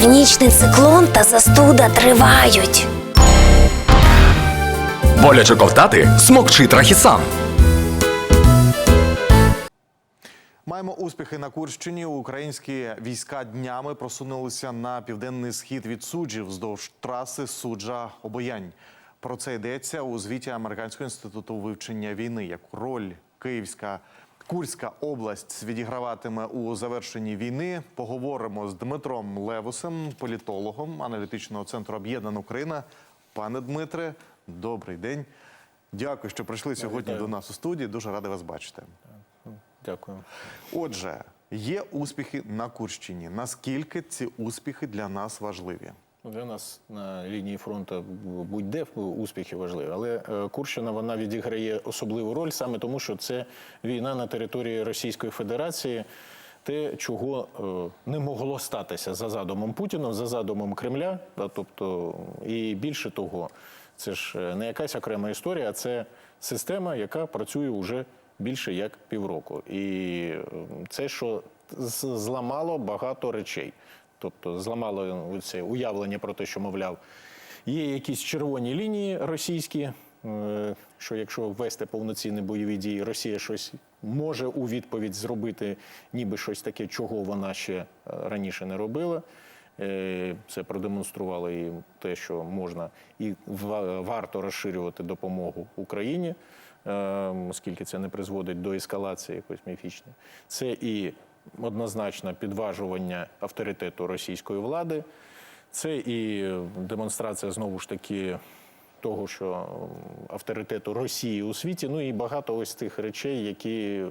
Північний циклон та застуда тривають. Боляче ковтати смокчи трахісан. Маємо успіхи на Курщині. Українські війська днями просунулися на південний схід від суджі вздовж траси суджа Обоянь. Про це йдеться у звіті Американського інституту вивчення війни. Яку роль Київська Курська область відіграватиме у завершенні війни? Поговоримо з Дмитром Левусем, політологом аналітичного центру Об'єднана Україна. Пане Дмитре, добрий день. Дякую, що прийшли сьогодні до нас у студії. Дуже радий вас бачити. Дякую. Отже, є успіхи на Курщині. Наскільки ці успіхи для нас важливі? Для нас на лінії фронту будь-де успіхи важливі, але е, Курщина вона відіграє особливу роль саме тому, що це війна на території Російської Федерації. Те, чого е, не могло статися за задумом Путіна, за задумом Кремля. Тобто, і більше того, це ж е, не якась окрема історія, а це система, яка працює вже більше як півроку. І це, що зламало багато речей. Тобто зламало це уявлення про те, що, мовляв, є якісь червоні лінії російські, е, що якщо ввести повноцінні бойові дії, Росія щось може у відповідь зробити, ніби щось таке, чого вона ще е, раніше не робила. Е, Це продемонструвало і те, що можна і варто розширювати допомогу Україні, оскільки це не призводить до ескалації якоїсь міфічної. Це і однозначно підважування авторитету російської влади, це і демонстрація знову ж таки того, що авторитету Росії у світі, ну і багато ось тих речей, які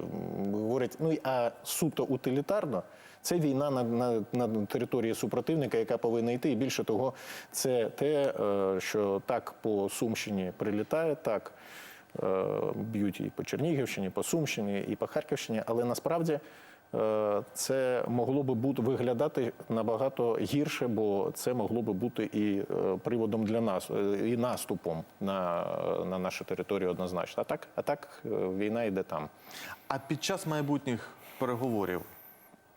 говорять, ну а суто утилітарно. Це війна на, на, на території супротивника, яка повинна йти. І більше того, це те, е, що так по Сумщині прилітає, так е, б'ють і по Чернігівщині, по Сумщині, і по Харківщині, але насправді це могло би бути виглядати набагато гірше, бо це могло би бути і е, приводом для нас, е, і наступом на, на нашу територію однозначно. А так, а так е, війна йде там. А під час майбутніх переговорів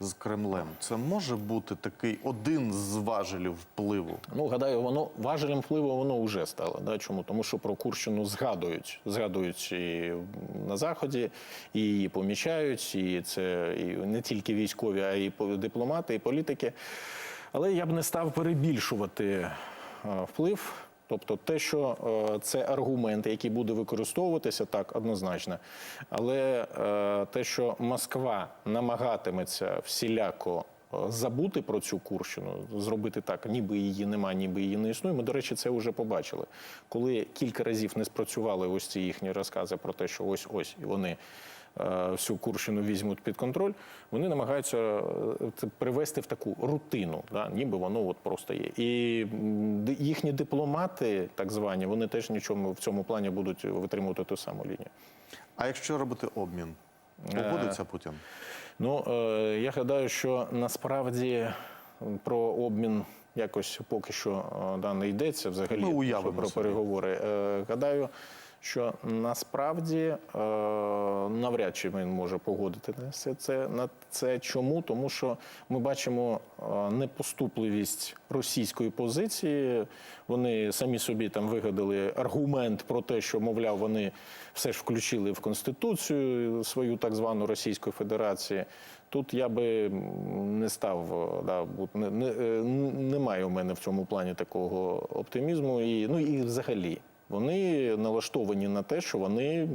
з Кремлем це може бути такий один з важелів впливу. Ну, гадаю, воно важелем впливу воно вже стало. Да? Чому? Тому що про Курщину згадують. Згадують і на Заході, і її помічають, і це і не тільки військові, а й дипломати, і політики. Але я б не став перебільшувати е, вплив. Тобто те, що е, це аргумент, який буде використовуватися, так однозначно. Але е, те, що Москва намагатиметься всіляко е, забути про цю Курщину, зробити так, ніби її нема, ніби її не існує. Ми, до речі, це вже побачили. Коли кілька разів не спрацювали ось ці їхні розкази про те, що ось ось вони. Е, Всю Курщину візьмуть під контроль, вони намагаються е, це привести в таку рутину, да, ніби воно от просто є. І їхні дипломати, так звані, вони теж нічому в цьому плані будуть витримувати ту саму лінію. А якщо робити обмін, погодиться Путін? Ну, е, я гадаю, що насправді про обмін якось поки що е, да, не йдеться взагалі Ну, уявимо про собі. переговори. Е, Гадаю, що насправді е, навряд чи він може погодити на це, на це. Чому? Тому що ми бачимо е, непоступливість російської позиції. Вони самі собі там вигадали аргумент про те, що мовляв, вони все ж включили в конституцію свою так звану Російську Федерацію. Тут я би не став, е, да, не, не, немає у мене в цьому плані такого оптимізму. І, ну і взагалі. Вони налаштовані на те, що вони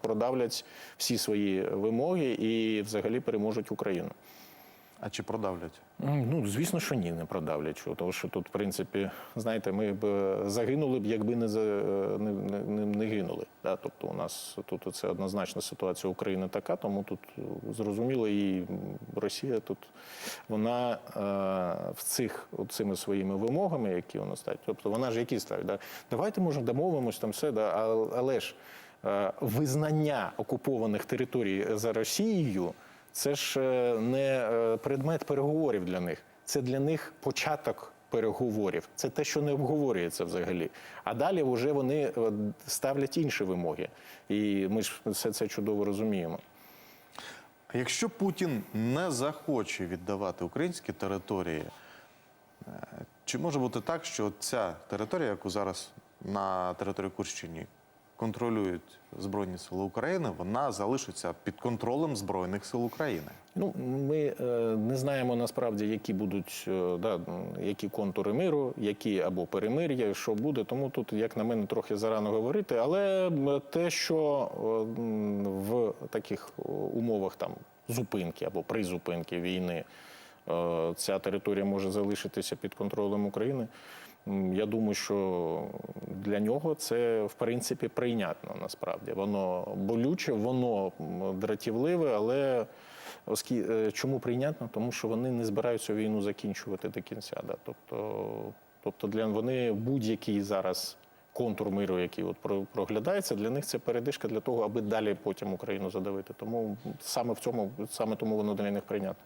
продавлять всі свої вимоги і взагалі переможуть Україну. А чи продавлять? Ну, звісно, що ні, не продавлять. Тому що тут, в принципі, знаєте, ми б е, загинули б, якби е, не, не, не, не гинули. Да? Тобто у нас тут це однозначна ситуація України така, тому тут е, зрозуміло, і Росія тут вона е, в цих цими своїми вимогами, які вона ставить, тобто вона ж які ставить, да? давайте може домовимось там все, да? але ж е, визнання окупованих територій за Росією. Це ж е, не е, предмет переговорів для них. Це для них початок переговорів. Це те, що не обговорюється взагалі. А далі вже вони е, ставлять інші вимоги. І ми ж все це чудово розуміємо. Якщо Путін не захоче віддавати українські території, Чи може бути так, що ця територія, яку зараз на території Курщині контролюють Збройні Сили України, вона залишиться під контролем Збройних сил України? Ну, ми е, не знаємо насправді, які будуть е, да, які контури миру, які або перемир'я, що буде. Тому тут, як на мене, трохи зарано говорити. Але те, що е, в таких е, умовах там зупинки або призупинки війни е, ця територія може залишитися під контролем України. Я думаю, що для нього це в принципі прийнятно насправді. Воно болюче, воно дратівливе, але Оскі... е, Чому прийнятно? Тому що вони не збираються війну закінчувати до кінця. Да? Тобто, тобто для вони будь-який зараз контур миру, який от проглядається, для них це передишка для того, аби далі потім Україну задавити. Тому саме в цьому, саме тому воно для них прийнятно.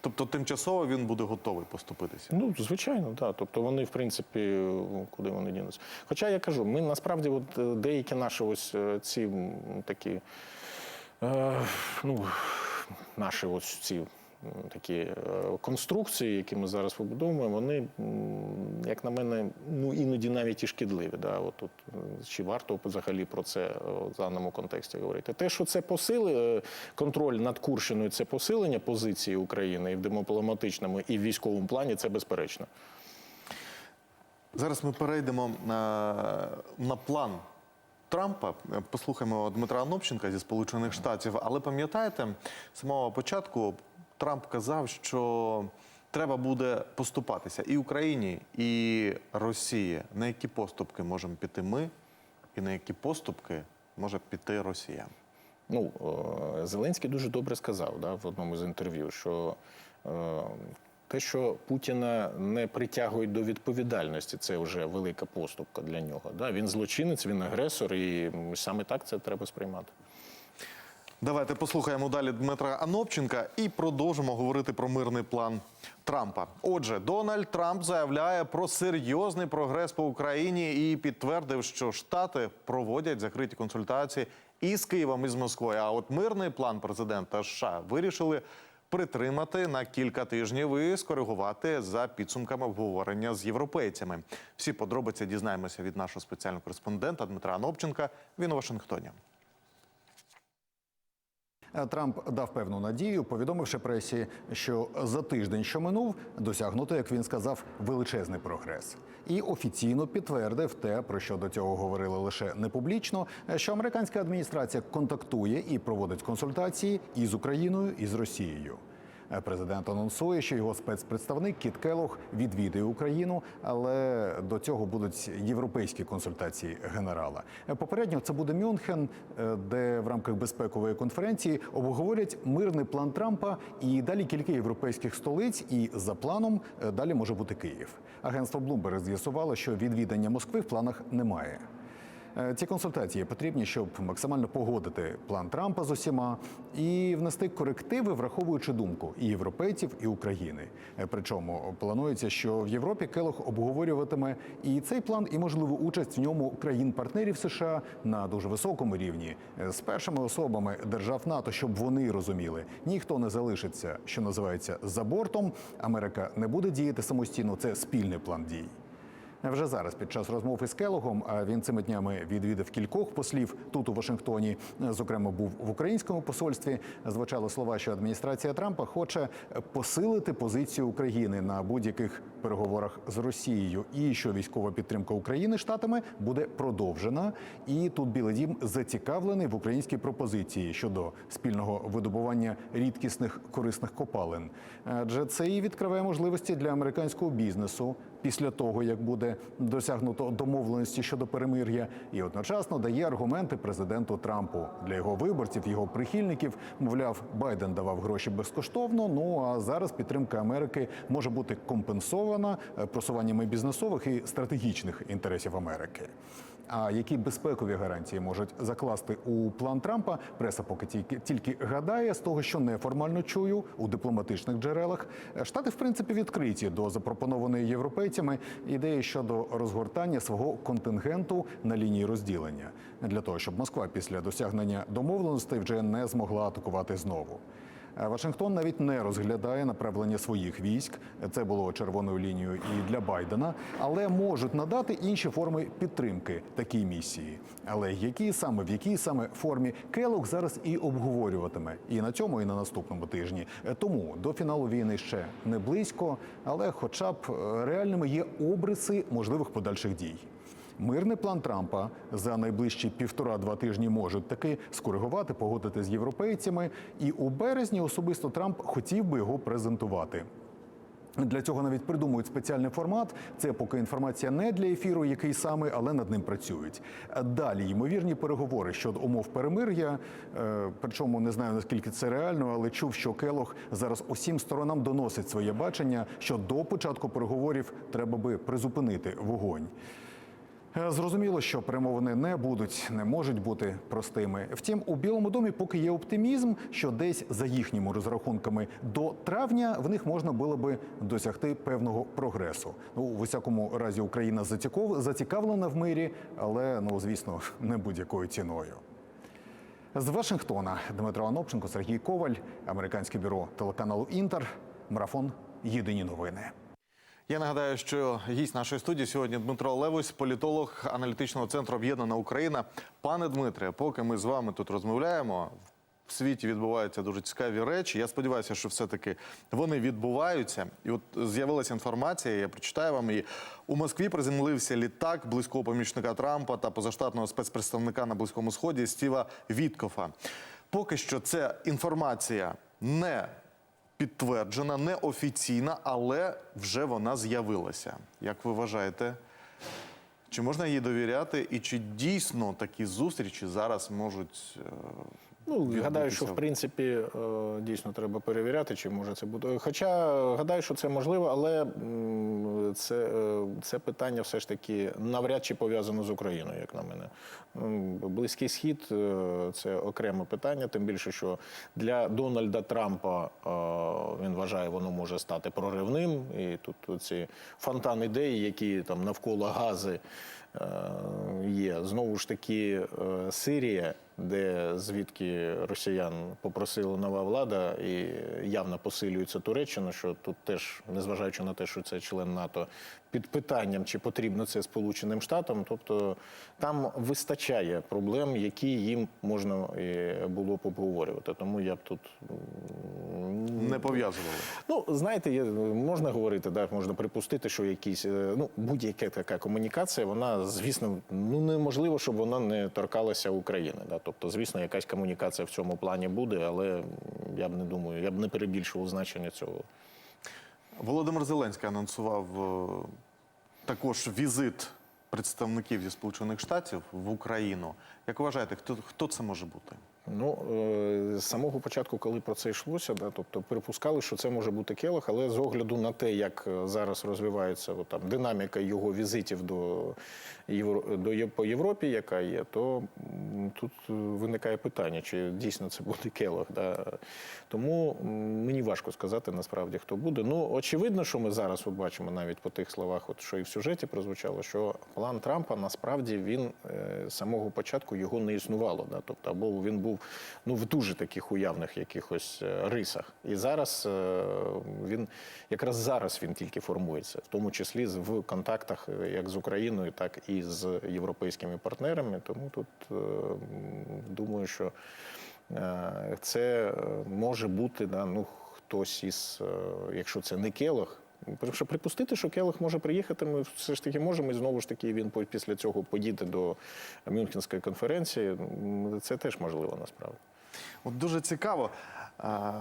Тобто тимчасово він буде готовий поступитися. Ну, звичайно, так. Тобто вони, в принципі, куди вони дінуться. Хоча я кажу, ми насправді, от е, деякі наші ось е, ці такі, е, ну, наші ось ці такі е, конструкції, які ми зараз побудовуємо, вони, як на мене, ну іноді навіть і шкідливі. Да? От, тут, е, чи варто взагалі про це е, в даному контексті говорити? Те, що це посили, контроль над Курщиною, це посилення позиції України і в дипломатичному, і в військовому плані, це безперечно. Зараз ми перейдемо на, на план Трампа. Послухаємо Дмитра Анопченка зі Сполучених Штатів. Але пам'ятаєте, з самого початку Трамп казав, що треба буде поступатися і Україні, і Росії. На які поступки можемо піти ми, і на які поступки може піти Росія? Ну, е, Зеленський дуже добре сказав да, в одному з інтерв'ю, що е, те, що Путіна не притягують до відповідальності, це вже велика поступка для нього. Да? Він злочинець, він агресор, і саме так це треба сприймати. Давайте послухаємо далі Дмитра Анопченка і продовжимо говорити про мирний план Трампа. Отже, Дональд Трамп заявляє про серйозний прогрес по Україні і підтвердив, що Штати проводять закриті консультації із Києвом і з Москвою. А от мирний план президента США вирішили притримати на кілька тижнів і скоригувати за підсумками обговорення з європейцями. Всі подробиці дізнаємося від нашого спеціального кореспондента Дмитра Анопченка. Він у Вашингтоні. Е, Трамп дав певну надію, повідомивши пресі, що за тиждень, що минув, досягнуто, як він сказав, величезний прогрес, і офіційно підтвердив те, про що до цього говорили лише не публічно, е, що американська адміністрація контактує і проводить консультації і з Україною, і з Росією. Президент анонсує, що його спецпредставник Кіт Келох відвідує Україну, але до цього будуть європейські консультації генерала. Попередньо це буде Мюнхен, е, де в рамках безпекової конференції обговорять мирний план Трампа і далі кілька європейських столиць. І за планом е, далі може бути Київ. Агентство Bloomberg з'ясувало, що відвідання Москви в планах немає. Е, Ці консультації потрібні, щоб максимально погодити план Трампа з усіма і внести корективи, враховуючи думку і європейців, і України. Е, Причому планується, що в Європі Келох обговорюватиме і цей план, і можливу участь в ньому країн-партнерів США на дуже високому рівні е, з першими особами держав НАТО, щоб вони розуміли, ніхто не залишиться, що називається за бортом. Америка не буде діяти самостійно. Це спільний план дій. Вже зараз, під час розмов із Келогом, він цими днями відвідав кількох послів тут у Вашингтоні. Зокрема, був в українському посольстві. Звучали слова, що адміністрація Трампа хоче посилити позицію України на будь-яких переговорах з Росією, і що військова підтримка України штатами буде продовжена. І тут Білий Дім зацікавлений в українській пропозиції щодо спільного видобування рідкісних корисних копалин. Адже це і відкриває можливості для американського бізнесу після того, як буде досягнуто домовленості щодо перемир'я, і одночасно дає аргументи президенту Трампу для його виборців, його прихильників. Мовляв, Байден давав гроші безкоштовно. Ну а зараз підтримка Америки може бути компенсована е, просуваннями бізнесових і стратегічних інтересів Америки. А які безпекові гарантії можуть закласти у план Трампа? Преса поки тільки тільки гадає з того, що неформально чую у дипломатичних джерелах. Штати, в принципі, відкриті до запропонованої європейцями ідеї щодо розгортання свого контингенту на лінії розділення для того, щоб Москва після досягнення домовленостей вже не змогла атакувати знову. Е, Вашингтон навіть не розглядає направлення своїх військ. Це було червоною лінією і для Байдена, але можуть надати інші форми підтримки такій місії. Але які саме в якій саме формі Келлог зараз і обговорюватиме і на цьому, і на наступному тижні. Е, Тому до фіналу війни ще не близько, але, хоча б е, реальними є обриси можливих подальших дій. Мирний план Трампа за найближчі півтора-два тижні можуть таки скоригувати, погодити з європейцями. І у березні особисто Трамп хотів би його презентувати. Для цього навіть придумують спеціальний формат. Це поки інформація не для ефіру, який саме, але над ним працюють. Далі ймовірні переговори щодо умов перемир'я. Е, Причому не знаю наскільки це реально, але чув, що Келох зараз усім сторонам доносить своє бачення, що до початку переговорів треба би призупинити вогонь. Е, Зрозуміло, що перемовини не будуть, не можуть бути простими. Втім, у Білому домі поки є оптимізм, що десь за їхніми розрахунками до травня в них можна було би досягти певного прогресу. Ну, у висякому разі Україна зацікавлена в мирі, але ну звісно, не будь-якою ціною. З Вашингтона Дмитро Анопченко, Сергій Коваль, американське бюро телеканалу Інтер. Марафон. Єдині новини. Я нагадаю, що гість нашої студії сьогодні Дмитро Левось, політолог аналітичного центру Об'єднана Україна. Пане Дмитре, поки ми з вами тут розмовляємо, в світі відбуваються дуже цікаві речі. Я сподіваюся, що все-таки вони відбуваються. І от з'явилася інформація, я прочитаю вам її. У Москві приземлився літак близького помічника Трампа та позаштатного спецпредставника на Близькому Сході Стіва Віткофа. Поки що ця інформація не підтверджена, неофіційна, але вже вона з'явилася. Як ви вважаєте, чи можна їй довіряти, і чи дійсно такі зустрічі зараз можуть е, Ну, гадаю, що в принципі е, дійсно треба перевіряти, чи може це бути. Хоча гадаю, що це можливо, але це, е, це питання все ж таки навряд чи пов'язано з Україною, як на мене. Близький схід е, це окреме питання, тим більше, що для Дональда Трампа він вважає, воно може стати проривним. І тут ці фонтан ідей, які там навколо гази. Є знову ж таки Сирія, де звідки росіян попросила нова влада, і явно посилюється Туреччина, що тут теж, незважаючи на те, що це член НАТО, під питанням, чи потрібно це Сполученим Штатам, тобто там вистачає проблем, які їм можна е, було б обговорювати. Тому я б тут не пов'язували? Ну, знаєте, можна говорити, да, можна припустити, що якісь, е, ну, будь-яка така комунікація, вона, звісно, ну неможливо, щоб вона не торкалася України. Да. Тобто, звісно, якась комунікація в цьому плані буде, але я б не думаю, я б не перебільшував значення цього. Володимир Зеленський анонсував е, також візит представників зі Сполучених Штатів в Україну. Як вважаєте, хто, хто це може бути? Ну, е, з самого початку, коли про це йшлося, да, тобто припускали, що це може бути Келох, але з огляду на те, як е, зараз розвивається от, там, динаміка його візитів до, Євро, до по Європі, яка є, то тут е, виникає питання, чи дійсно це буде Келох. Да. Тому мені важко сказати насправді, хто буде. Ну, очевидно, що ми зараз от бачимо навіть по тих словах, от, що і в сюжеті прозвучало, що план Трампа насправді він з самого початку його не існувало. Да? Тобто, або він був ну, в дуже таких уявних якихось е, рисах. І зараз е, він якраз зараз він тільки формується, в тому числі в контактах е, як з Україною, так і з європейськими партнерами. Тому тут думаю, що це може бути да, ну, хтось із, якщо це не Келох. Що припустити, що Келох може приїхати, ми все ж таки можемо, і знову ж таки він після цього поїде до Мюнхенської конференції. Це теж можливо насправді. От дуже цікаво.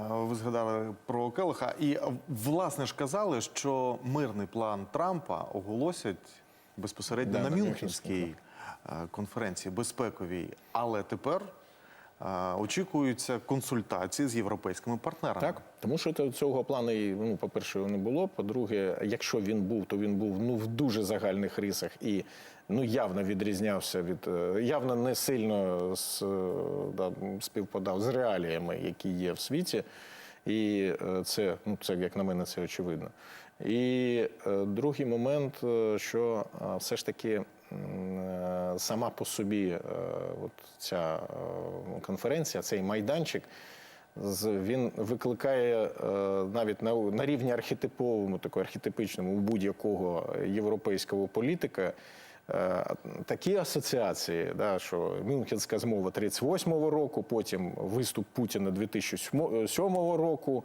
Ви згадали про Келеха. І власне ж казали, що мирний план Трампа оголосять безпосередньо Да, на Мюнхенській конференції безпековій. Але тепер очікуються консультації з європейськими партнерами. Так, тому що цього плану, ну, по-перше, не було. По-друге, якщо він був, то він був ну, в дуже загальних рисах і ну, явно відрізнявся від е, явно не сильно з, е, да, співпадав з реаліями, які є в світі. І е, це, ну, це, як на мене, це очевидно. І другий момент, що все ж таки сама по собі е, от ця е, конференція, цей майданчик. він викликає е, навіть на, на рівні архетиповому, такого архетипичному у будь-якого європейського політика. е, Такі асоціації, да, що Мюнхенська змова 38-го року, потім виступ Путіна 2007 року,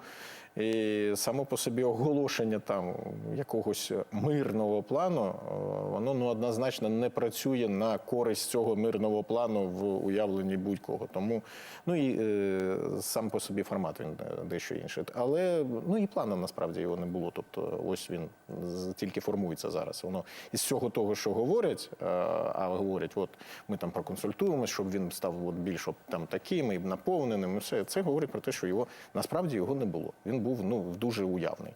і само по собі оголошення там якогось мирного плану, е, воно ну, однозначно не працює на користь цього мирного плану в уявленні будь-кого. Тому ну і е, сам по собі формат він е, дещо інший. Але ну і плану насправді його не було. Тобто, ось він тільки формується зараз. Воно із всього того, що говорять, а говорять, от ми там проконсультуємося, щоб він став от більш там таким і наповненим. І все це говорить про те, що його насправді його не було. Він був ну дуже уявний.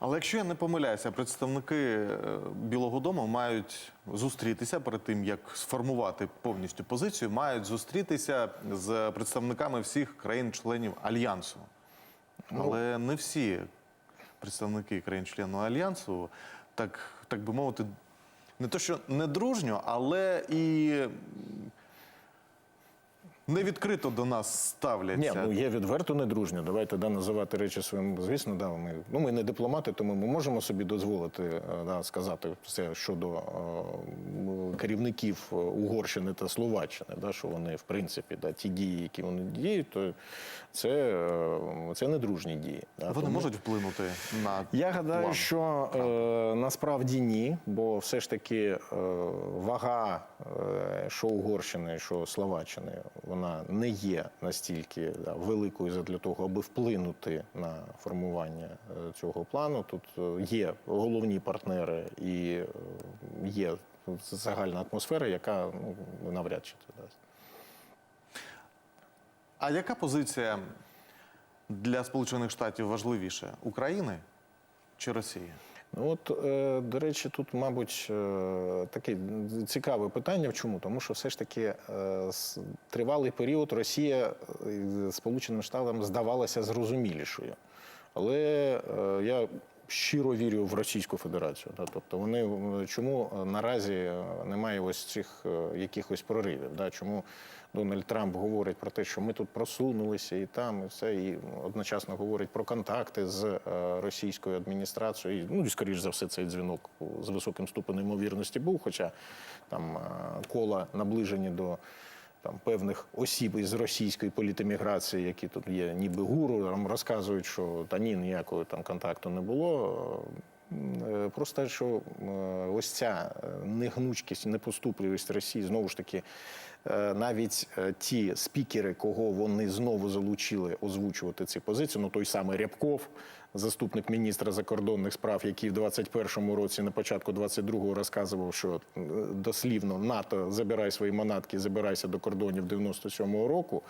Але якщо я не помиляюся, представники е, Білого Дому мають зустрітися перед тим, як сформувати повністю позицію, мають зустрітися з представниками всіх країн-членів альянсу. Але не всі представники країн-членів альянсу, так, так би мовити, не то, що не дружньо, але і не відкрито до нас ставляться. Ні, ну є відверто недружньо. Давайте да, називати речі своїм. Звісно, да, ми, ну, ми не дипломати, тому ми можемо собі дозволити е, да, сказати все щодо е, керівників е, Угорщини та Словаччини, да, що вони, в принципі, да, ті дії, які вони діють, то це, е, це недружні дії. Да, Вони тому- можуть вплинути на я гадаю, план? що е, насправді ні, бо все ж таки е, вага е, що Угорщини, що Словаччини, вона не є настільки да, великою для того, аби вплинути на формування е, цього плану. Тут є головні партнери і є загальна атмосфера, яка ну, навряд чи це дасть. А яка позиція для Сполучених Штатів важливіша України чи Росії? Ну от, е, до речі, тут, мабуть, е, таке цікаве питання. Чому? Тому що все ж таки е, тривалий період Росія Сполученим Штатам здавалася зрозумілішою. Але я щиро вірю в Російську Федерацію. Да? Тобто вони е, чому е, наразі е, немає ось цих якихось проривів? Да? Чому Дональд Трамп говорить про те, що ми тут просунулися і там, і все, і одночасно говорить про контакти з російською адміністрацією. Ну і скоріш за все, цей дзвінок з високим ступенем ймовірності був, хоча там кола наближені до. Там певних осіб із російської політеміграції, які тут є, ніби гуру, там розказують, що та ні, ніякого там контакту не було. Е, Просто що е, ось ця е, негнучкість, непоступливість Росії знову ж таки. Навіть ті спікери, кого вони знову залучили озвучувати ці позиції, ну той самий Рябков, заступник міністра закордонних справ, який в 21-му році, на початку 22-го розказував, що е, дослівно НАТО забирай свої манатки, забирайся до кордонів 97-го року,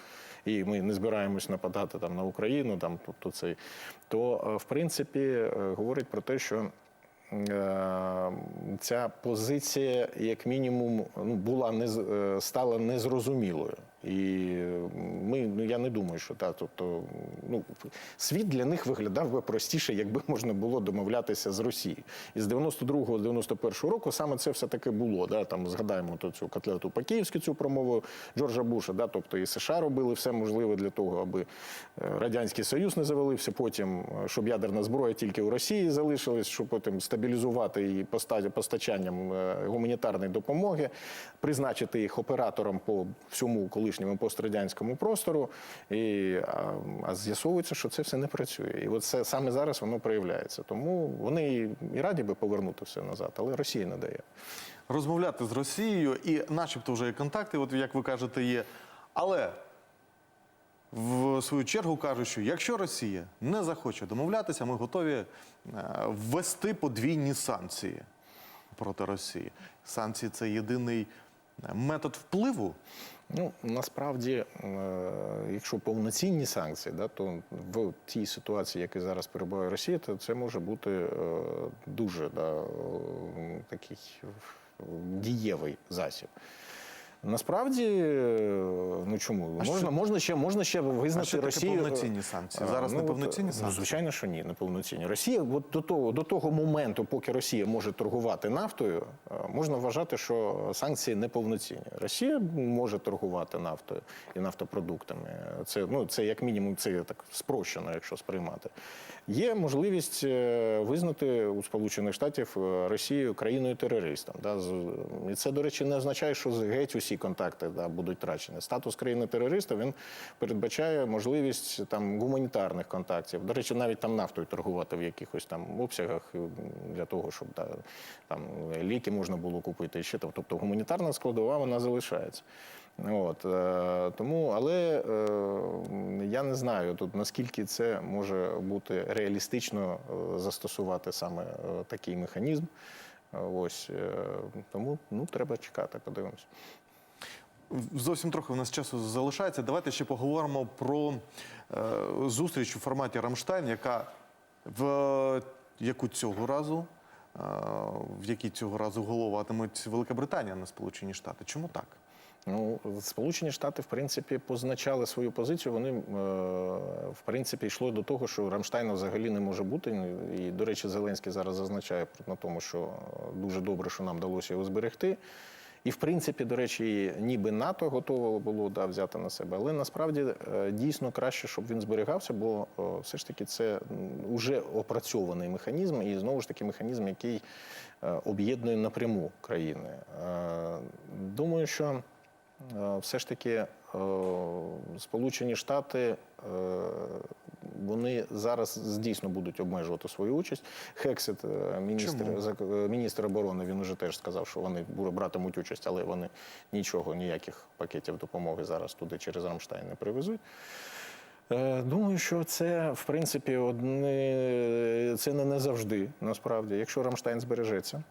і ми не збираємось нападати там на Україну, там тобто цей, то е, в принципі е, говорить про те, що. Ця позиція, як мінімум, ну була не стала незрозумілою, і ми ну я не думаю, що та тобто, ну світ для них виглядав би простіше, якби можна було домовлятися з Росією. І з 92-го, 91-го року саме це все таки було. Да, там згадаємо то цю котлету по-київськи, цю промову Джорджа Буша. Да, тобто і США робили все можливе для того, аби е, радянський союз не завалився. Потім е, щоб ядерна зброя тільки у Росії залишилась, щоб потім стабілізувати її поста- постачанням е, гуманітарної допомоги, призначити їх оператором по всьому колишньому пострадянському простору. І, а, а з'ясовується, що це все не працює. І от це саме зараз воно проявляється. Тому вони і- раді би повернути все назад, але Росія не дає. Розмовляти з Росією і, начебто, вже є контакти, от як ви кажете, є. Але в свою чергу кажуть, що якщо Росія не захоче домовлятися, ми готові е, ввести подвійні санкції проти Росії. Санкції це єдиний е, метод впливу. Ну насправді, е, якщо повноцінні санкції, да, то в тій ситуації, яка зараз перебуває Росія, то це може бути е, дуже да, такий дієвий засіб. Насправді, е, ну чому можна, що- можна ще можна ще визнати що таке Росію повноцінні санкції? Зараз ну, неповноцінні от, санкції? Ну, звичайно, що ні, неповноцінні. Росія от до того до того моменту, поки Росія може торгувати нафтою, е, можна вважати, що санкції неповноцінні. Росія може торгувати нафтою і нафтопродуктами. Це ну це як мінімум, це так спрощено, якщо сприймати. Є можливість е, визнати у Сполучених Штатів Росію країною терористом. Да, і це, до речі, не означає, що геть усі контакти да, будуть втрачені. Статус країни терориста він передбачає можливість там гуманітарних контактів. До речі, навіть там нафтою торгувати в якихось там обсягах для того, щоб да, там ліки можна було купити ще там. Тобто гуманітарна складова вона залишається. От, е, тому, але е, я не знаю тут наскільки це може бути реалістично е, застосувати саме такий механізм. Ось тому ну треба чекати, подивимось. Зовсім трохи у нас часу залишається. Давайте ще поговоримо про е, зустріч у форматі Рамштайн, яка в яку цього разу, е, в якій цього разу головатимуть Велика Британія на Сполучені Штати. Чому так? Ну, Сполучені Штати, в принципі, позначали свою позицію. Вони, е, в принципі, йшли до того, що Рамштайна взагалі не може бути. І, до речі, Зеленський зараз зазначає на тому, що е, дуже добре, що нам вдалося його зберегти. І, в принципі, до речі, ніби НАТО готово було да, взяти на себе. Але насправді е, дійсно краще, щоб він зберігався, бо е, все ж таки це вже опрацьований механізм, і знову ж таки механізм, який е, об'єднує напряму країни. Думаю, що все ж таки Сполучені Штати вони зараз дійсно будуть обмежувати свою участь. Хексет, е, міністр, Чому? е, міністр оборони, він уже теж сказав, що вони братимуть участь, але вони нічого, ніяких пакетів допомоги зараз туди через Рамштайн не привезуть. Е, Думаю, що це в принципі одне це не, не завжди насправді. Якщо Рамштайн збережеться,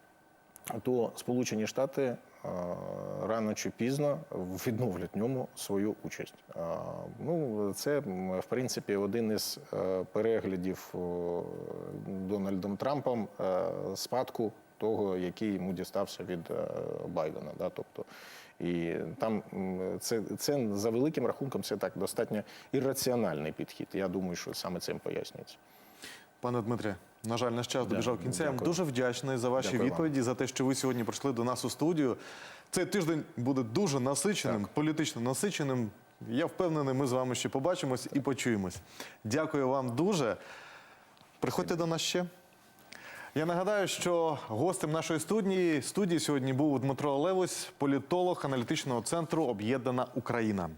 то Сполучені Штати е, рано чи пізно відновлять в ньому свою участь. Е, Ну, це в принципі один із е, переглядів Дональдом Трампом спадку того, який йому дістався від Байдена. Да? Тобто, і там це, це за великим рахунком це так достатньо ірраціональний підхід. Я думаю, що саме цим пояснюється. Пане Дмитре, на жаль, наш час добіжав кінцем. дякую. Дуже вдячний за ваші Дякую вам. відповіді, за те, що ви сьогодні прийшли до нас у студію. Цей тиждень буде дуже насиченим, політично насиченим. Я впевнений, ми з вами ще побачимось і почуємось. Дякую вам дуже. Приходьте до нас ще. Я нагадаю, що гостем нашої студії студії сьогодні був Дмитро Левось, політолог аналітичного центру Об'єднана Україна.